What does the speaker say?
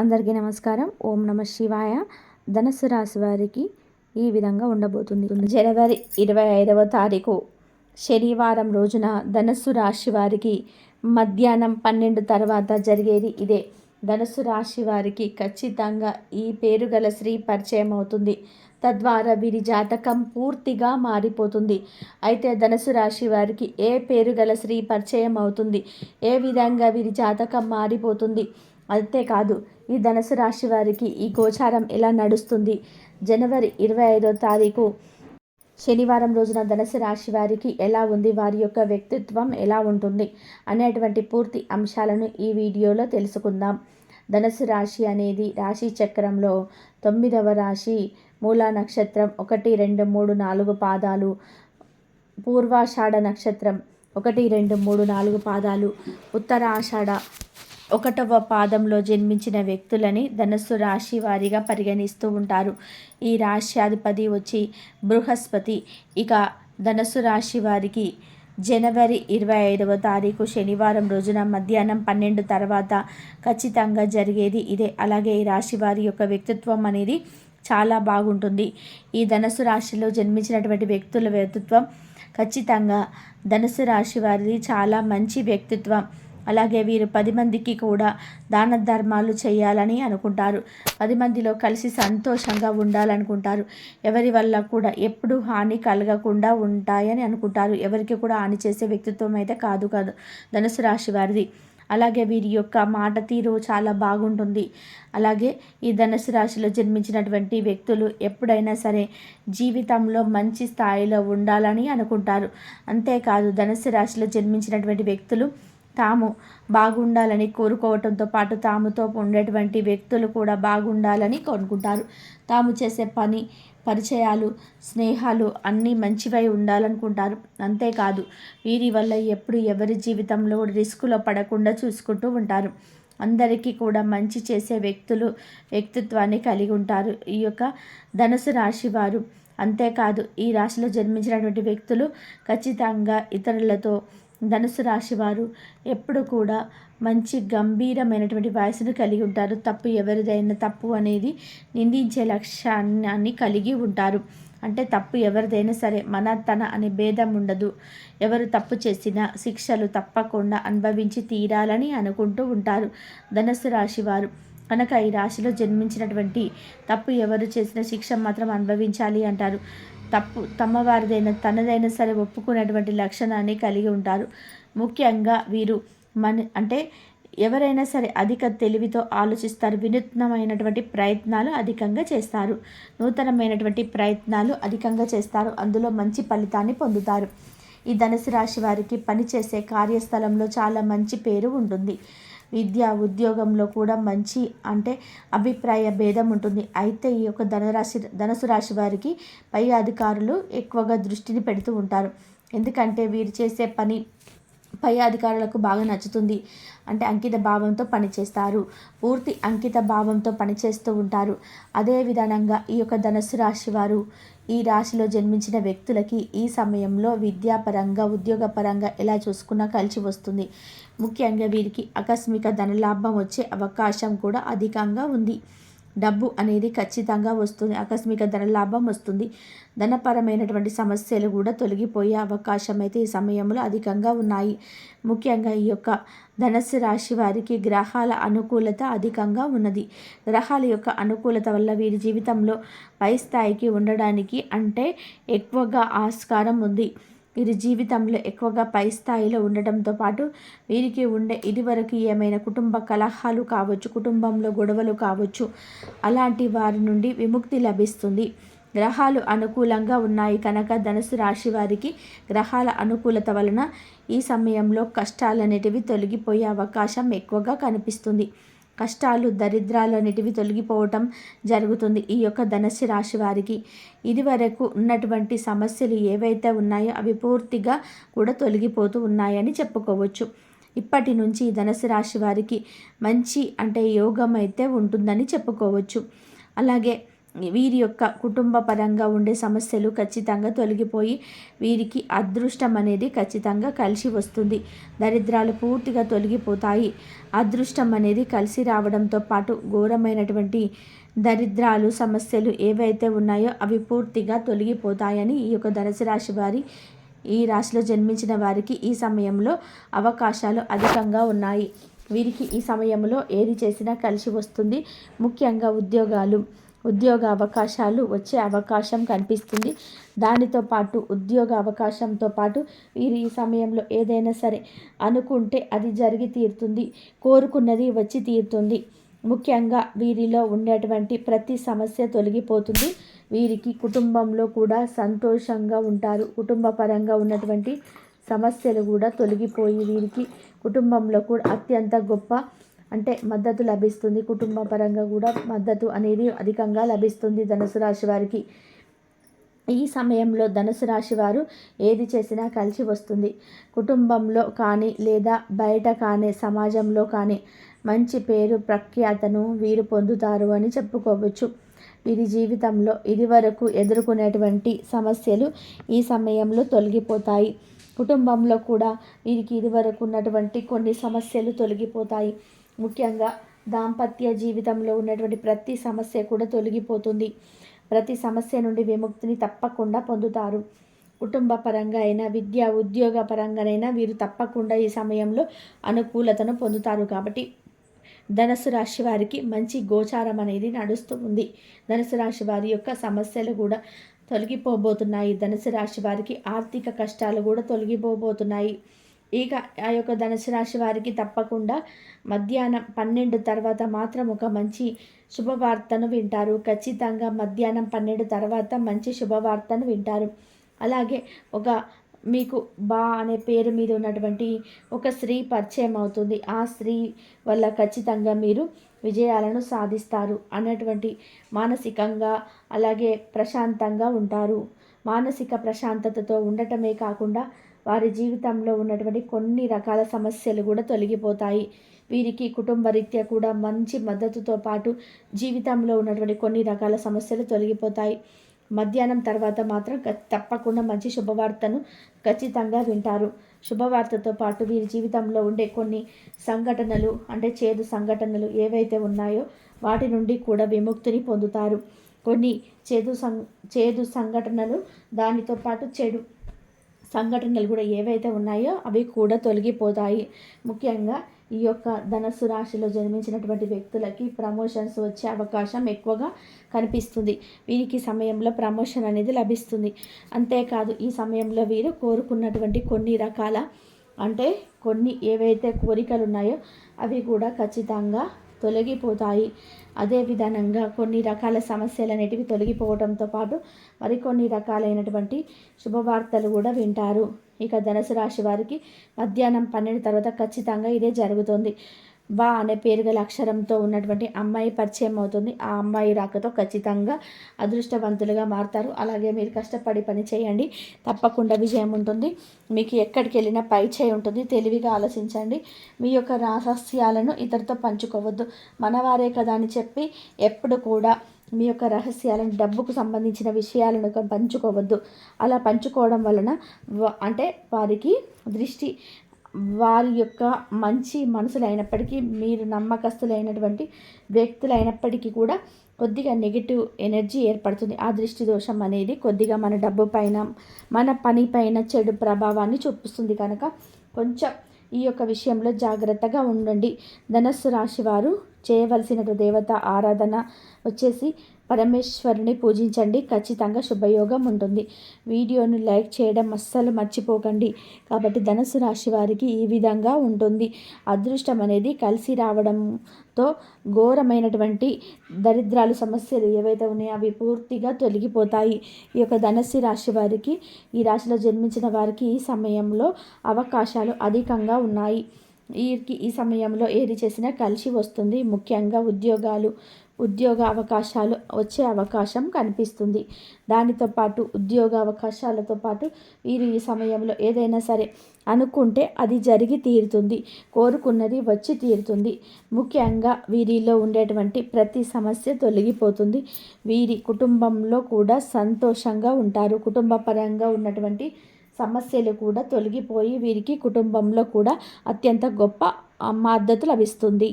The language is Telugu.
అందరికీ నమస్కారం. ఓం నమ శివాయ. ధనుసు రాశి వారికి ఈ విధంగా ఉండబోతుంది. జనవరి ఇరవై ఐదవ తారీఖు శనివారం రోజున ధనస్సు రాశి వారికి మధ్యాహ్నం పన్నెండు తర్వాత జరిగేది ఇదే. ధనుసు రాశి వారికి ఖచ్చితంగా ఈ పేరు గల స్త్రీ పరిచయం అవుతుంది. తద్వారా వీరి జాతకం పూర్తిగా మారిపోతుంది. అయితే ధనుసు రాశి వారికి ఏ పేరు గల స్త్రీ పరిచయం అవుతుంది? ఏ విధంగా వీరి జాతకం మారిపోతుంది? అంతేకాదు ఈ ధనుసు రాశి వారికి ఈ గోచారం ఎలా నడుస్తుంది? జనవరి ఇరవై ఐదో తారీఖు శనివారం రోజున ధనుసు రాశి వారికి ఎలా ఉంది? వారి యొక్క వ్యక్తిత్వం ఎలా ఉంటుంది? అనేటువంటి పూర్తి అంశాలను ఈ వీడియోలో తెలుసుకుందాం. ధనుసు రాశి అనేది రాశి చక్రంలో తొమ్మిదవ రాశి మూలా నక్షత్రం ఒకటి రెండు మూడు నాలుగు పాదాలు పూర్వాషాఢ నక్షత్రం ఒకటి రెండు మూడు నాలుగు పాదాలు ఉత్తరాషాఢ ఒకటవ పాదంలో జన్మించిన వ్యక్తులని ధనస్సు రాశి వారిగా పరిగణిస్తూ ఉంటారు. ఈ రాశ్యాధిపతి వచ్చి బృహస్పతి. ఇక ధనస్సు రాశి వారికి జనవరి ఇరవై ఐదవ తారీఖు శనివారం రోజున మధ్యాహ్నం పన్నెండు తర్వాత ఖచ్చితంగా జరిగేది ఇదే. అలాగే ఈ రాశి వారి యొక్క వ్యక్తిత్వం అనేది చాలా బాగుంటుంది. ఈ ధనస్సు రాశిలో జన్మించినటువంటి వ్యక్తుల వ్యక్తిత్వం ఖచ్చితంగా ధనుసు రాశి వారిది చాలా మంచి వ్యక్తిత్వం. అలాగే వీరు పది మందికి కూడా దాన ధర్మాలు చేయాలని అనుకుంటారు. పది మందిలో కలిసి సంతోషంగా ఉండాలనుకుంటారు. ఎవరి వల్ల కూడా ఎప్పుడు హాని కలగకుండా ఉంటాయని అనుకుంటారు. ఎవరికి కూడా హాని చేసే వ్యక్తిత్వం అయితే కాదు కాదు ధనుసు రాశి వారిది. అలాగే వీరి యొక్క మాట తీరు చాలా బాగుంటుంది. అలాగే ఈ ధనుసు రాశిలో జన్మించినటువంటి వ్యక్తులు ఎప్పుడైనా సరే జీవితంలో మంచి స్థాయిలో ఉండాలని అనుకుంటారు. అంతేకాదు ధనుసు రాశిలో జన్మించినటువంటి వ్యక్తులు తాము బాగుండాలని కోరుకోవటంతో పాటు తాముతో ఉండేటువంటి వ్యక్తులు కూడా బాగుండాలని కోరుకుంటారు. తాము చేసే పని పరిచయాలు స్నేహాలు అన్నీ మంచివై ఉండాలనుకుంటారు. అంతేకాదు వీరి వల్ల ఎప్పుడు ఎవరి జీవితంలో రిస్కులో పడకుండా చూసుకుంటూ ఉంటారు. అందరికీ కూడా మంచి చేసే వ్యక్తులు వ్యక్తిత్వాన్ని కలిగి ఉంటారు. ఈ యొక్క ధనుసు రాశి వారు. అంతేకాదు ఈ రాశిలో జన్మించినటువంటి వ్యక్తులు ఖచ్చితంగా ఇతరులతో ధనుసు రాశి వారు ఎప్పుడు కూడా మంచి గంభీరమైనటువంటి వయసును కలిగి ఉంటారు. తప్పు ఎవరిదైనా తప్పు అనేది నిందించే లక్ష్యాన్ని కలిగి ఉంటారు. అంటే తప్పు ఎవరిదైనా సరే మన తన అనే భేదం ఉండదు. ఎవరు తప్పు చేసినా శిక్షలు తప్పకుండా అనుభవించి తీరాలని అనుకుంటూ ఉంటారు ధనస్సు రాశి వారు కనుక ఈ రాశిలో జన్మించినటువంటి తప్పు ఎవరు చేసిన శిక్ష మాత్రం అనుభవించాలి అంటారు. తప్పు తమ్మవారిదైన తనదైన తనదైనా సరే ఒప్పుకునేటువంటి లక్షణాన్ని కలిగి ఉంటారు. ముఖ్యంగా వీరు మన అంటే ఎవరైనా సరే అధిక తెలివితో ఆలోచిస్తారు. వినూత్నమైనటువంటి ప్రయత్నాలు అధికంగా చేస్తారు. నూతనమైనటువంటి ప్రయత్నాలు అధికంగా చేస్తారు. అందులో మంచి ఫలితాన్ని పొందుతారు. ఈ ధనుసు రాశి వారికి పనిచేసే కార్యస్థలంలో చాలా మంచి పేరు ఉంటుంది. విద్య ఉద్యోగంలో కూడా మంచి అంటే అభిప్రాయ భేదం ఉంటుంది. అయితే ఈ యొక్క ధనరాశి ధనుసు రాశి వారికి పై అధికారులు ఎక్కువగా దృష్టిని పెడుతూ ఉంటారు. ఎందుకంటే వీరు చేసే పని పై అధికారులకు బాగా నచ్చుతుంది. అంటే అంకిత భావంతో పనిచేస్తారు. పూర్తి అంకిత భావంతో పనిచేస్తూ ఉంటారు. అదే విధానంగా ఈ యొక్క ధనస్సు రాశి వారు ఈ రాశిలో జన్మించిన వ్యక్తులకి ఈ సమయంలో విద్యాపరంగా ఉద్యోగపరంగా ఎలా చూసుకున్నా కలిసి వస్తుంది. ముఖ్యంగా వీరికి ఆకస్మిక ధనలాభం వచ్చే అవకాశం కూడా అధికంగా ఉంది. డబ్బు అనేది ఖచ్చితంగా వస్తుంది. ఆకస్మిక ధనలాభం వస్తుంది. ధనపరమైనటువంటి సమస్యలు కూడా తొలగిపోయే అవకాశం అయితే ఈ సమయంలో అధికంగా ఉన్నాయి. ముఖ్యంగా ఈ యొక్క ధనస్సు రాశి వారికి గ్రహాల అనుకూలత అధికంగా ఉన్నది. గ్రహాల యొక్క అనుకూలత వల్ల వీరి జీవితంలో పై స్థాయికి ఉండడానికి అంటే ఎక్కువగా ఆస్కారం ఉంది. వీరి జీవితంలో ఎక్కువగా పై స్థాయిలో ఉండటంతో పాటు వీరికి ఉండే ఇదివరకు ఏమైనా కుటుంబ కలహాలు కావచ్చు కుటుంబంలో గొడవలు కావచ్చు అలాంటి వారి నుండి విముక్తి లభిస్తుంది. గ్రహాలు అనుకూలంగా ఉన్నాయి కనుక ధనుసు రాశి వారికి గ్రహాల అనుకూలత వలన ఈ సమయంలో కష్టాలు అనేటివి తొలగిపోయే అవకాశం ఎక్కువగా కనిపిస్తుంది. కష్టాలు దరిద్రాలు అనేటివి తొలగిపోవటం జరుగుతుంది ఈ యొక్క ధనస్సు రాశి వారికి. ఇదివరకు ఉన్నటువంటి సమస్యలు ఏవైతే ఉన్నాయో అవి పూర్తిగా కూడా తొలగిపోతూ ఉన్నాయని చెప్పుకోవచ్చు. ఇప్పటి నుంచి ధనస్సు రాశి వారికి మంచి అంటే యోగం అయితే ఉంటుందని చెప్పుకోవచ్చు. అలాగే వీరి యొక్క కుటుంబ పరంగా ఉండే సమస్యలు ఖచ్చితంగా తొలగిపోయి వీరికి అదృష్టం అనేది ఖచ్చితంగా కలిసి వస్తుంది. దరిద్రాలు పూర్తిగా తొలగిపోతాయి. అదృష్టం అనేది కలిసి రావడంతో పాటు ఘోరమైనటువంటి దరిద్రాలు సమస్యలు ఏవైతే ఉన్నాయో అవి పూర్తిగా తొలగిపోతాయని ఈ యొక్క ధనుసు రాశి వారి ఈ రాశిలో జన్మించిన వారికి ఈ సమయంలో అవకాశాలు అధికంగా ఉన్నాయి. వీరికి ఈ సమయంలో ఏది చేసినా కలిసి వస్తుంది. ముఖ్యంగా ఉద్యోగాలు. ఉద్యోగ అవకాశాలు వచ్చే అవకాశం కనిపిస్తుంది. దానితో పాటు ఉద్యోగ అవకాశంతో పాటు వీరు ఈ సమయంలో ఏదైనా సరే అనుకుంటే అది జరిగి తీరుతుంది. కోరుకున్నది వచ్చి తీరుతుంది. ముఖ్యంగా వీరిలో ఉండేటువంటి ప్రతి సమస్య తొలగిపోతుంది. వీరికి కుటుంబంలో కూడా సంతోషంగా ఉంటారు. కుటుంబ పరంగా ఉన్నటువంటి సమస్యలు కూడా తొలగిపోయి వీరికి కుటుంబంలో కూడా అత్యంత గొప్ప అంటే మద్దతు లభిస్తుంది. కుటుంబ పరంగా కూడా మద్దతు అనేది అధికంగా లభిస్తుంది ధనుసు రాశి వారికి. ఈ సమయంలో ధనుసు రాశి వారు ఏది చేసినా కలిసి వస్తుంది. కుటుంబంలో కానీ లేదా బయట కానీ సమాజంలో కానీ మంచి పేరు ప్రఖ్యాతను వీరు పొందుతారు అని చెప్పుకోవచ్చు. వీరి జీవితంలో ఇదివరకు ఎదుర్కొనేటువంటి సమస్యలు ఈ సమయంలో తొలగిపోతాయి. కుటుంబంలో కూడా వీరికి ఇదివరకు ఉన్నటువంటి కొన్ని సమస్యలు తొలగిపోతాయి. ముఖ్యంగా దాంపత్య జీవితంలో ఉన్నటువంటి ప్రతి సమస్య కూడా తొలగిపోతుంది. ప్రతి సమస్య నుండి విముక్తిని తప్పకుండా పొందుతారు. కుటుంబ పరంగా అయినా విద్య ఉద్యోగ పరంగానైనా వీరు తప్పకుండా ఈ సమయంలో అనుకూలతను పొందుతారు. కాబట్టి ధనుసు రాశి వారికి మంచి గోచారం అనేది నడుస్తూ ఉంది. ధనుసు రాశి వారి యొక్క సమస్యలు కూడా తొలగిపోబోతున్నాయి. ధనుసు రాశి వారికి ఆర్థిక కష్టాలు కూడా తొలగిపోబోతున్నాయి. ఇక ఆ యొక్క ధనుసు రాశి వారికి తప్పకుండా మధ్యాహ్నం పన్నెండు తర్వాత మాత్రం ఒక మంచి శుభవార్తను వింటారు. ఖచ్చితంగా మధ్యాహ్నం పన్నెండు తర్వాత మంచి శుభవార్తను వింటారు. అలాగే ఒక మీకు బా అనే పేరు మీద ఉన్నటువంటి ఒక స్త్రీ పరిచయం అవుతుంది. ఆ స్త్రీ వల్ల ఖచ్చితంగా మీరు విజయాలను సాధిస్తారు అన్నటువంటి మానసికంగా అలాగే ప్రశాంతంగా ఉంటారు. మానసిక ప్రశాంతతతో ఉండటమే కాకుండా వారి జీవితంలో ఉన్నటువంటి కొన్ని రకాల సమస్యలు కూడా తొలగిపోతాయి. వీరికి కుటుంబ రీత్యా కూడా మంచి మద్దతుతో పాటు జీవితంలో ఉన్నటువంటి కొన్ని రకాల సమస్యలు తొలగిపోతాయి. మధ్యాహ్నం తర్వాత మాత్రం తప్పకుండా మంచి శుభవార్తను ఖచ్చితంగా వింటారు. శుభవార్తతో పాటు వీరి జీవితంలో ఉండే కొన్ని సంఘటనలు అంటే చేదు సంఘటనలు ఏవైతే ఉన్నాయో వాటి నుండి కూడా విముక్తిని పొందుతారు. కొన్ని చేదు సం చేదు సంఘటనలు దానితో పాటు చెడు సంఘటనలు కూడా ఏవైతే ఉన్నాయో అవి కూడా తొలగిపోతాయి. ముఖ్యంగా ఈ యొక్క ధనస్సు రాశిలో జన్మించినటువంటి వ్యక్తులకి ప్రమోషన్స్ వచ్చే అవకాశం ఎక్కువగా కనిపిస్తుంది. వీరికి సమయంలో ప్రమోషన్ అనేది లభిస్తుంది. అంతేకాదు ఈ సమయంలో వీరు కోరుకున్నటువంటి కొన్ని రకాల అంటే కొన్ని ఏవైతే కోరికలు ఉన్నాయో అవి కూడా ఖచ్చితంగా తొలగిపోతాయి. అదే విధానంగా కొన్ని రకాల సమస్యలు అనేటివి తొలగిపోవడంతో పాటు మరికొన్ని రకాలైనటువంటి శుభవార్తలు కూడా వింటారు. ఇక ధనుసు రాశి వారికి మధ్యాహ్నం పన్నెండు తర్వాత ఖచ్చితంగా ఇదే జరుగుతుంది. వా అనే పేరు గల అక్షరంతో ఉన్నటువంటి అమ్మాయి పరిచయం అవుతుంది. ఆ అమ్మాయి రాకతో ఖచ్చితంగా అదృష్టవంతులుగా మారుతారు. అలాగే మీరు కష్టపడి పని చేయండి. తప్పకుండా విజయం ఉంటుంది. మీకు ఎక్కడికి వెళ్ళినా పై చేయి ఉంటుంది. తెలివిగా ఆలోచించండి. మీ యొక్క రహస్యాలను ఇతరితో పంచుకోవద్దు. మనవారే కదా అని చెప్పి ఎప్పుడు కూడా మీ యొక్క రహస్యాలను డబ్బుకు సంబంధించిన విషయాలను పంచుకోవద్దు. అలా పంచుకోవడం వలన అంటే వారికి దృష్టి వారి యొక్క మంచి మనుషులైనప్పటికీ మీరు నమ్మకస్తులైనటువంటి వ్యక్తులైనప్పటికీ కూడా కొద్దిగా నెగిటివ్ ఎనర్జీ ఏర్పడుతుంది. ఆ దృష్టి దోషం అనేది కొద్దిగా మన డబ్బు పైన మన పని పైన చెడు ప్రభావాన్ని చూపిస్తుంది కనుక కొంచెం ఈ యొక్క విషయంలో జాగ్రత్తగా ఉండండి. ధనస్సు రాశి వారు చేయవలసిన దేవత ఆరాధన వచ్చేసి పరమేశ్వరుని పూజించండి. ఖచ్చితంగా శుభయోగం ఉంటుంది. వీడియోను లైక్ చేయడం అస్సలు మర్చిపోకండి. కాబట్టి ధనుసు రాశి వారికి ఈ విధంగా ఉంటుంది. అదృష్టం అనేది కలిసి రావడంతో ఘోరమైనటువంటి దరిద్రాలు సమస్యలు ఏవైతే ఉన్నాయో అవి పూర్తిగా తొలగిపోతాయి. ఈ యొక్క ధనస్సు రాశి వారికి ఈ రాశిలో జన్మించిన వారికి ఈ సమయంలో అవకాశాలు అధికంగా ఉన్నాయి. వీరికి ఈ సమయంలో ఏది చేసినా కలిసి వస్తుంది. ముఖ్యంగా ఉద్యోగాలు ఉద్యోగ అవకాశాలు వచ్చే అవకాశం కనిపిస్తుంది. దానితో పాటు ఉద్యోగ అవకాశాలతో పాటు వీరు ఈ సమయంలో ఏదైనా సరే అనుకుంటే అది జరిగి తీరుతుంది. కోరుకున్నది వచ్చి తీరుతుంది. ముఖ్యంగా వీరిలో ఉండేటువంటి ప్రతి సమస్య తొలగిపోతుంది. వీరి కుటుంబంలో కూడా సంతోషంగా ఉంటారు. కుటుంబ పరంగా ఉన్నటువంటి సమస్యలు కూడా తొలగిపోయి వీరికి కుటుంబంలో కూడా అత్యంత గొప్ప మద్దతు లభిస్తుంది.